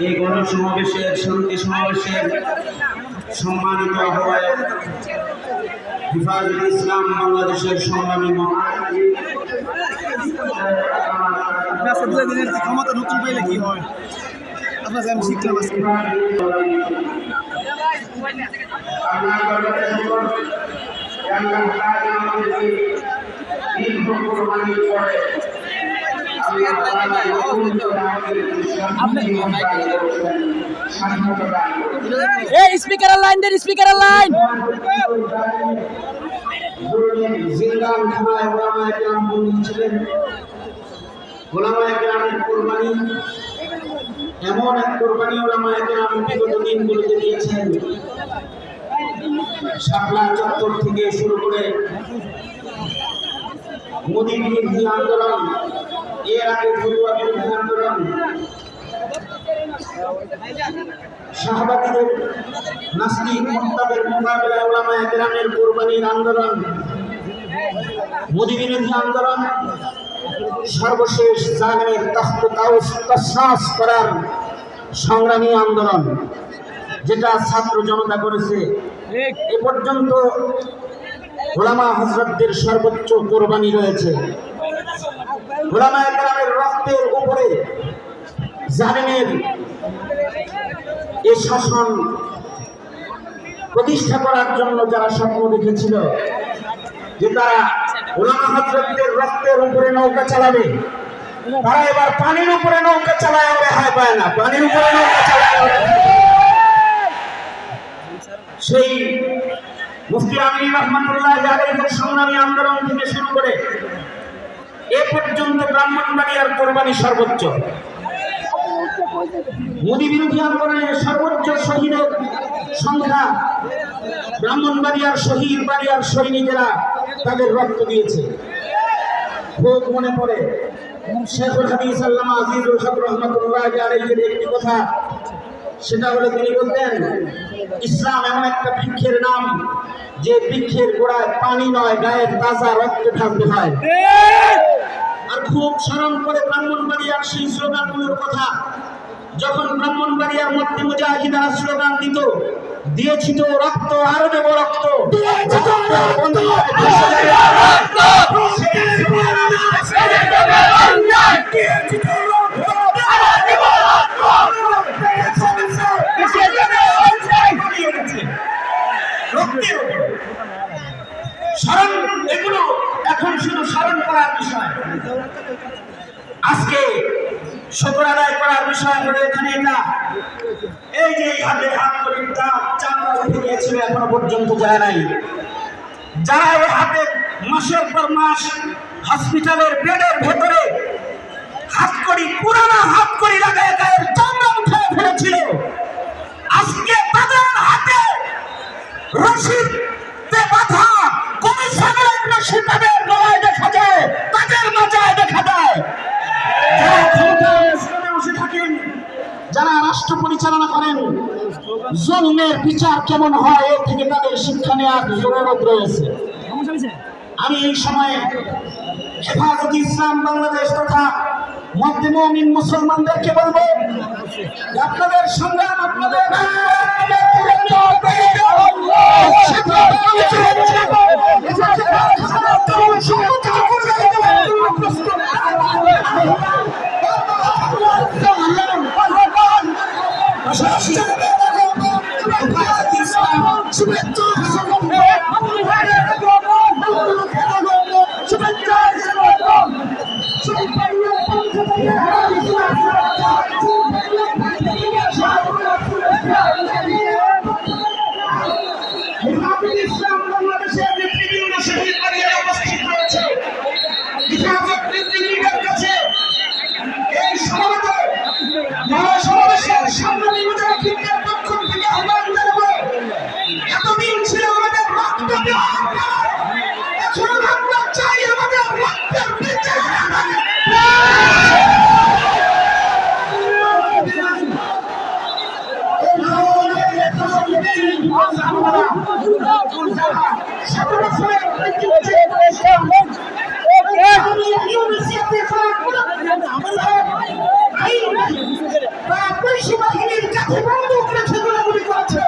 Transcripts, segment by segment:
এই গণসমাবেশের শান্তি সমাবেশের সম্মানিত আহ্বায়ক হিফাজুল ইসলাম বাংলাদেশের দিনের ক্ষমতা নতুন পাইলে কি হয়? আপনার আমি শিখলাম আজকে। এই স্পিকারের লাইন দেন, স্পিকারের কোরবানি এমন এক কোরবানি ওলামা একরাম বিগত দিনগুলোতে দিয়েছেন শাপলা চত্বর থেকে শুরু করে মোদী বিরোধী আন্দোলন এর আন্দোলন শাহবাগীদের নাস্তিক মক্তাবের মোকাবেলায় ওলামা একরামের কোরবানির আন্দোলন বিরোধী আন্দোলন, সর্বশেষ তশ্বাস করার সংগ্রামী আন্দোলন, যেটা ছাত্র জনতা করেছে। এ পর্যন্ত ওলামা হজরতদের সর্বোচ্চ কোরবানি রয়েছে। রক্তের উপরে জালিমের এই শাসন প্রতিষ্ঠা করার জন্য যারা স্বপ্ন দেখেছিল যে তারা ওলামা হজরতদের রক্তের উপরে নৌকা চালাবে, তারা এবার পানির উপরে নৌকা চালায় রেহাই পায় না পানির উপরে নৌকা চালায়। সেই মুফতি আমিন রহমতুল্লাহ আলাইহির সংগ্রামী আন্দোলন থেকে শুরু করে এ পর্যন্ত ব্রাহ্মণবাড়িয়ার কোরবানি সর্বোচ্চ। মোদী বিরোধী আন্দোলনের সর্বোচ্চ শহীদের সংখ্যা ব্রাহ্মণবাড়িয়ার শহীদ বাড়িয়ার সৈনিকেরা তাদের রক্ত দিয়েছে। খুব মনে পড়ে। শেখুল হাদিস আল্লামা আজিজুল হক রহমতুল্লাহ আলাইহির একটি কথা, সেটা হলো তিনি বলতেন, ইসলাম এমন একটা বৃক্ষের নাম, যে বৃক্ষের গোড়ায় পানি নয়, গায়ের তাজা রক্ত ঢালতে হয়। খুব স্মরণ করে ব্রাহ্মণবাড়িয়ার সেই স্লোগানগুলোর কথা। যখন ব্রাহ্মণবাড়িয়ার মধ্যে মুজাহিদারা স্লোগান দিত দিয়েছি তো রক্ত আরও দেব রক্ত। দিয়েছি তো দেশে যাবে রক্তের উপরে। স্মরণ এগুলো এখন শুধু স্মরণ করার বিষয় আজকে শকর আদায় করার বিষয় হলো এখানে এটা। এই যে হাতে হাত করে চামড়া উঠে গিয়েছিল, এখনও পর্যন্ত যায় নাই। যারা ওই হাতে মাসের পর মাস হসপিটালের বেডের ভেতরে হাত করি, পুরানো হাত জন্মের বিচার কেমন হয়, এর থেকে তাদের শিক্ষা নেওয়ার জরুরত রয়েছে। আমি এই সময়ে হেফাজত ইসলাম বাংলাদেশ তথা মধ্যে মমিন মুসলমানদেরকে বলব, আপনাদের সংগ্রাম আপনাদের পরিষেবাহীনের কাছে বন্ধ করে সেগুলো করছে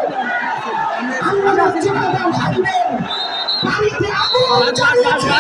আমরা জীবন হারিয়ে পানিতে আগুন জ্বালিয়েছে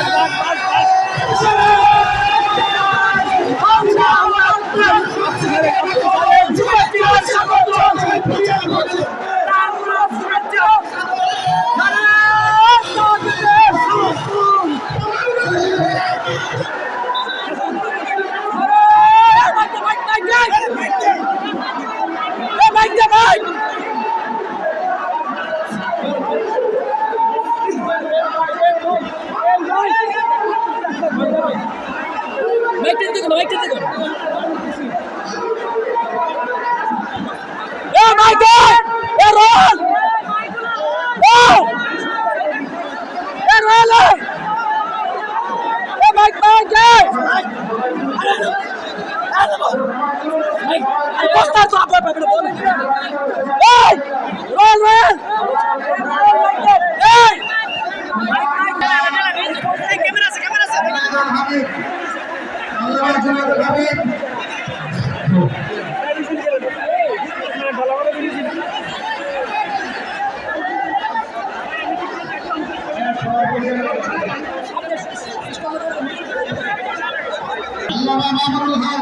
Venezuela! Make bangers! Postar tu apoio para o Ei! Rolando! Ei! Câmera, câmera, câmera! আলাইকুম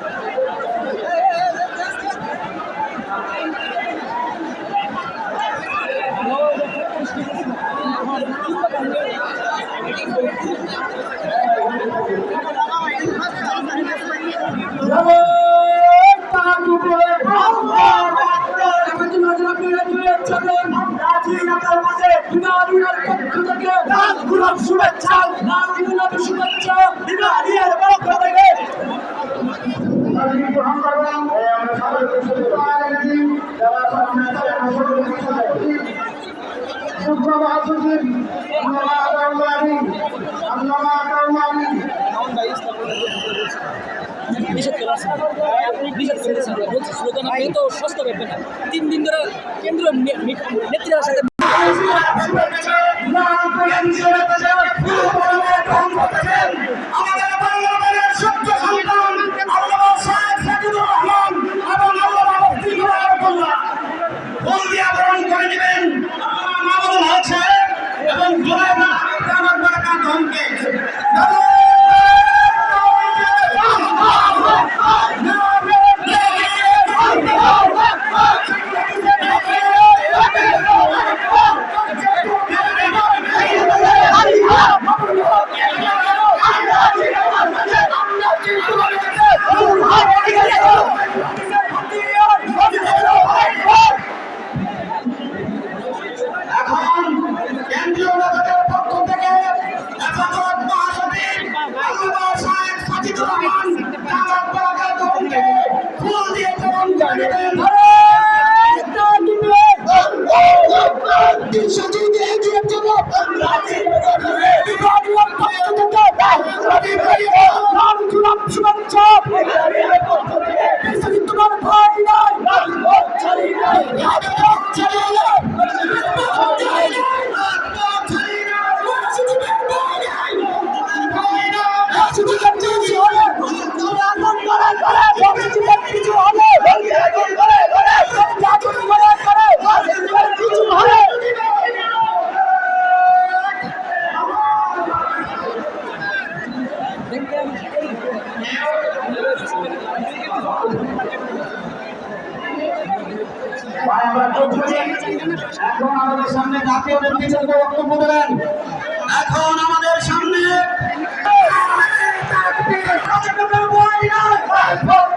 স্লোগান আপনি তো সস্তা ব্যাপার না। তিন দিন ধরে কেন্দ্র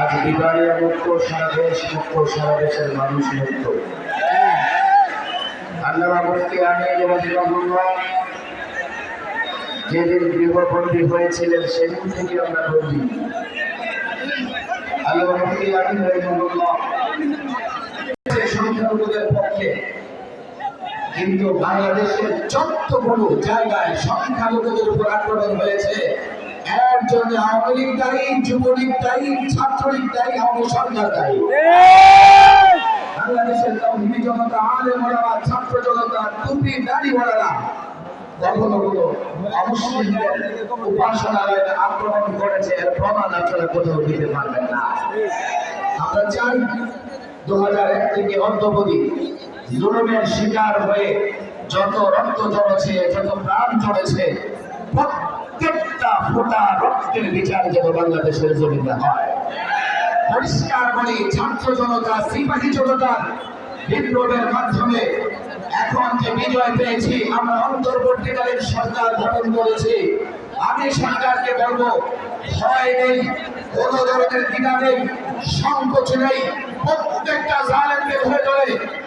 আজ মুক্ত সারা দেশ মুক্ত সারা দেশের মানুষ মুক্ত। আল্লাহ আমির রহিমাহুল্লাহ যেদিন গৃহবন্দী হয়েছিলেন, সেদিন থেকে আমরা আল্লাহ আমির রহিমাহুল্লাহ সংখ্যালঘুদের পক্ষে কিন্তু বাংলাদেশের যতগুলো জায়গায় সংখ্যালঘুদের উপর আক্রমণ হয়েছে। এর জন্য আওয়ামী লীগ দায়ী, যুবলীগ দায়ী, ছাত্রলীগ দায়ী আওয়ামী সরকার দায়ী। বাংলাদেশের তৌহিদি জনতা আলে মোলামা ছাত্র জনতা, টুপি অমুসলিমদের উপাসনালয়ে আক্রমণ করেছে আমরা চাই দু হাজার এক থেকে অদ্যবধি জুলুমের শিকার হয়ে যত রক্ত ঝরেছে যত প্রাণ প্রত্যেকটা ফোটা রক্তের বিচার যেন বাংলাদেশের জমিনে হয়। পরিষ্কার বলি ছাত্র জনতা, সিপাহী জনতার বিপ্লবের মাধ্যমে এখন যে বিজয় পেয়েছি, আমরা অন্তর্বর্তীকালীন সরকার গঠন করেছি। আমি সরকারকে বলব, ভয় নেই, কোনো ধরনের দ্বিধা নেই, সংকোচ নেই, প্রত্যেকটা জালেমকে ধরে ধরে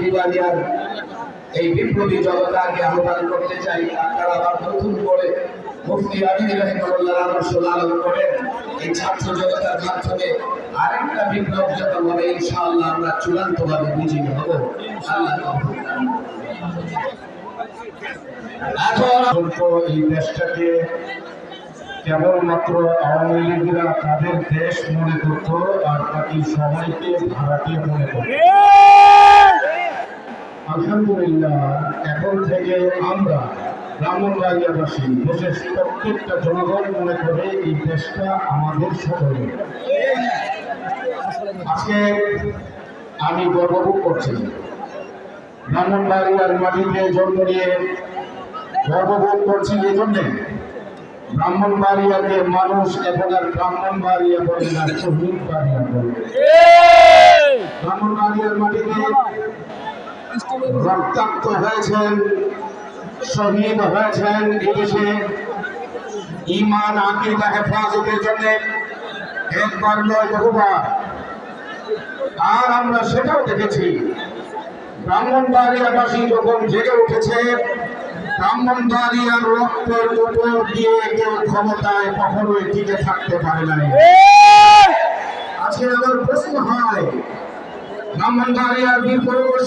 বিবাদিয়ার এই বিপ্লবী জনতাকে আহ্বান করতে চাই আবার নতুন করে মুফতি রহিমুল্লাহ আদর্শ লালন এই ছাত্র জনতার মাধ্যমে আরেকটা বিপ্লব হবে, ইনশাআল্লাহ আমরা চূড়ান্ত ভাবে বিজয়ী হব। এখন এই দেশটাকে কেবলমাত্র আওয়ামী লীগরা তাদের দেশ মনে করত আর বাকি সবাইকে ভাড়াটিয়া মনে করত আলহামদুলিল্লাহ এখন থেকে আমরা ব্রাহ্মণবাড়িয়াবাসী দেশের প্রত্যেকটা জনগণ মনে করে এই দেশটা আমাদের সকলের। আজকে আমি গর্ববোধ করছি ব্রাহ্মণবাড়িয়ার মাটিতে জন্ম নিয়ে গর্ববোধ করছি এই জন্যে ব্রাহ্মণবাড়িয়াকে মানুষ এখন আর ব্রাহ্মণবাড়িয়া বলে না শহীদ বাড়িয়া বলে। ব্রাহ্মণবাড়িয়ার মাটিতে রক্তাক্ত হয়েছেন, শহীদ হয়েছেন এদেশে ইমান আকিদা হেফাজতের জন্য একবার নয় বহুবার। আর আমরা সেটাও দেখেছি, ব্রাহ্মণবাড়িয়াবাসী যখন জেগে উঠেছে, ব্রাহ্মণবাড়িয়ার রক্তের উপর দিয়ে কেউ ক্ষমতায় কখনোই টিকে থাকতে পারে নাই। আজকে আমার প্রশ্ন হয়, ব্রাহ্মণবাড়িয়ার বীর পুরুষ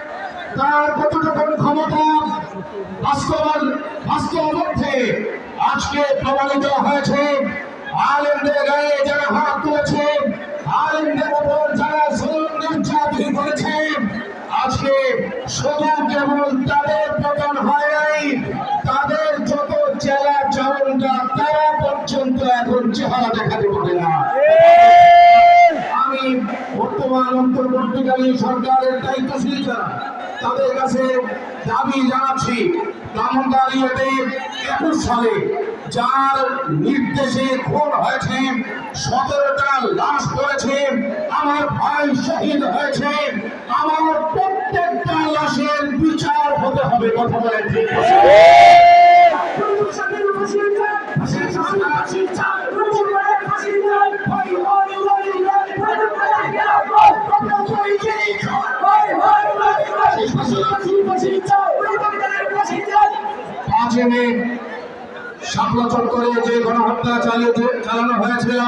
তার কতটুকু ক্ষমতা? বাস্তবায়ন বাস্তব অর্থে আজকে প্রমাণিত হয়েছে আলেমদের গায়ে যারা হাত তুলেছে আলেমদের উপর যারা জুলুম নির্যাতন করেছে আজকে শুধু কেবল তাদের পতন হয় নাই তাদের যত জেলা জনতা তারা পর্যন্ত এখন তারা দেখাতে পারে না। আমি বর্তমান অন্তর্বর্তীকালীন সরকারের দায়িত্বশীল যারা তাদের কাছে দাবি জানাচ্ছি একুশ সালে যার নির্দেশে খুন হয়েছে, সতেরোটা লাশ পড়েছে, আমার ভাই শহীদ হয়েছে, আমার প্রত্যেকটা লাশের বিচার হতে হবে, কথা বলেন ঠিক আছে? পাঁচই মে শাপলা চত্বরে যে গণহত্যা চালিয়ে চালানো হয়েছিল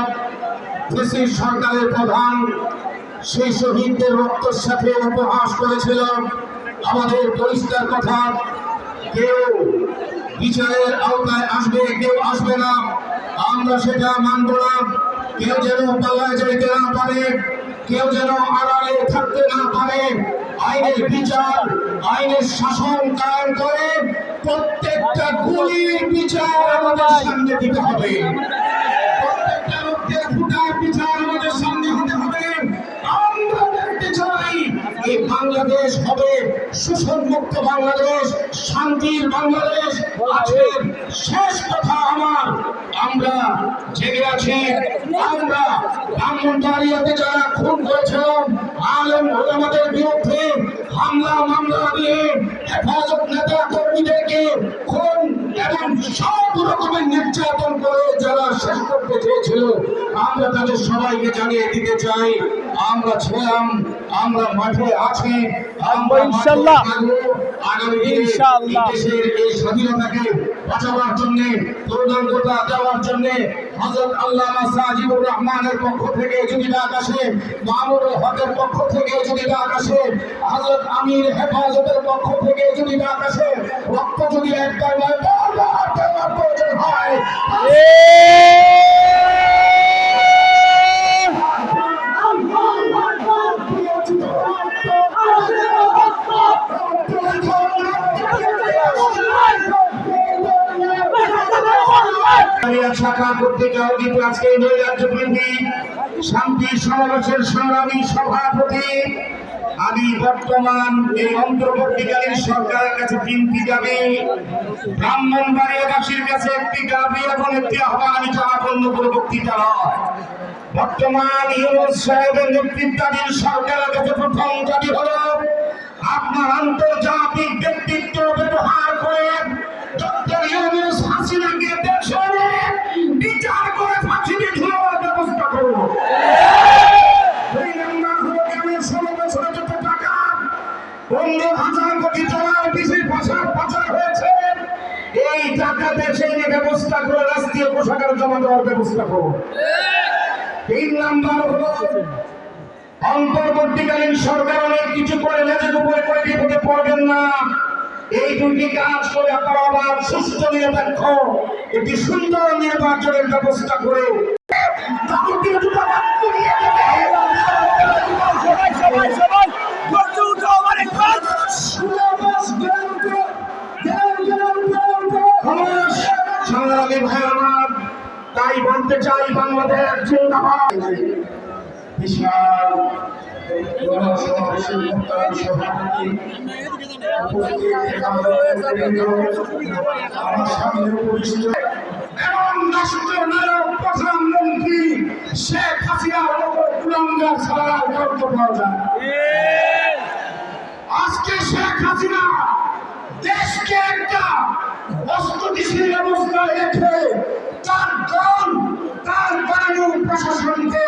ফেসির সরকারের প্রধান সেই শহীদদের রক্তের সাথে উপহাস আমাদের পরিষ্কার কথা, কেউ বিচারের আওতায় আসবে, কেউ আসবে না। আমরা সেটা মানব না। কেউ যেন পালায় যাইতে না পারে। কেউ যেন আড়ালে থাকতে না পারে, আইনের বিচার, আইনের শাসন কায়েম করে প্রত্যেকটা গুলির বিচার আমাদের সামনে দিতে হবে। বাংলাদেশ হবে শোষণ মুক্ত বাংলাদেশ, শান্তির বাংলাদেশ। আজকের শেষ কথা আমার। আমরা জেগে আছি, আমরা ব্রাহ্মণবাড়িয়াতে যারা খুন করেছিলাম আলম ওলামাদের বিরুদ্ধে হামলা মামলা দিয়ে হেফাজত নেতা কর্মীদেরকে খুন এবং সব রকমের নির্যাতন করে যারা শেষ করতে চেয়েছিল আমরা তাদের সবাইকে জানিয়ে দিতে চাই আমরা ছিলাম আমরা মাঠে আছি আমরা ইনশাআল্লাহ। আগামী ইনশাআল্লাহ। এই দেশের এই স্বাধীনতাকে বাঁচাবার জন্য পূর্ণাঙ্গতা দেওয়ার জন্য হযরত আল্লামা সাজিবুর রহমানের পক্ষ থেকে যদি ডাক আসে মামুনুল হকের পক্ষ থেকে যদি ডাক আসে হযরত আমির হেফাজতের পক্ষ থেকে যদি ডাক আসে রক্ত যদি একবার বারবার দেওয়ার প্রয়োজন হয়। বাংলাদেশ শাখা কর্তৃক আয়োজিত আজকে নৈরাজ্যবিরোধী শান্তি সমাবেশের সংগ্রামী সভাপতি আমি বর্তমান এই অন্তর্বর্তীকালীন সরকারের কাছে তিনটি দাবি। ব্রাহ্মণবাড়িয়াবাসীর কাছে একটি দাবি এবং একটি আহ্বান আমি বক্তৃতা নয়। বর্তমান ইউনুস সাহেবের নেতৃত্বাধীন সরকারের কাছে প্রথম দাবি হলো, আপনার আন্তর্জাতিক ব্যক্তিত্ব ব্যবহার করে বিচার করে ফাঁসিতে ঝুলানোর ব্যবস্থা করুন দুই নম্বর হলো কেমন ষোলো বছরে যত টাকা, পনেরো হাজার কোটি টাকার এই টাকা দেশে ব্যবস্থা করে রাষ্ট্রীয় পোশাকের জমা দেওয়ার ব্যবস্থা করুন তিন নাম্বার হলো, অন্তর্বর্তীকালীন সরকার অনেক কিছু করে, লেজের উপরে করে বিপদে পড়বেন না। এই দুটি কাজ করে আপনারা আবার সুস্থ নিরপেক্ষ একটি সুন্দর নির্বাচনের ব্যবস্থা করে সংগ্রামী ভাই আমার তাই বলতে চাই বাংলাদেশ জিন্দাবাদ বিশাল মুক্তার সভাপতি আমার সামনে উপবিষ্ট এবং রাষ্ট্রনায়ক প্রধানমন্ত্রী শেখ হাসিনার মতো কুলাঙ্গার ছাড়া কাউকে পাওয়া যায়। আজকে শেখ হাসিনা দেশকে একটা অস্থিতিশীল অবস্থায় রেখে তার দল তার বায়ু প্রশাসনকে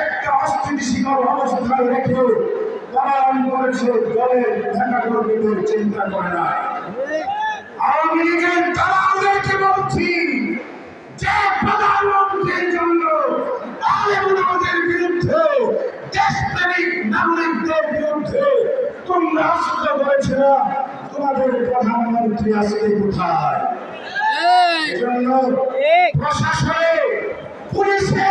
একটা অস্থিতিশীল অবস্থায় রেখে পালন করেছে দলের দেখা কর্মীদের চিন্তা করে না। আওয়ামী লীগের দালালদেরকে বলছি যে প্রধানমন্ত্রীর জন্য আলেমুলামাদের বিরুদ্ধে দেশপ্রেমিক নাগরিকদের বিরুদ্ধে তোমরা আসতে করেছে না তোমাদের প্রধানমন্ত্রী আজকে কোথায়? এজন্য প্রশাসনে পুলিশে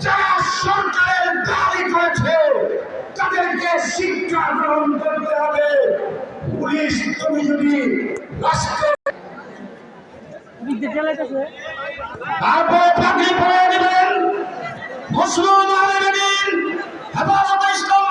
যারা সরকারের দাবি করেছে তাদেরকে শিক্ষা গ্রহণ করতে হবে। পুলিশ তুমি যদি রাষ্ট্র তারপরে মুসলিম আলমিন হেফাজত ইসলাম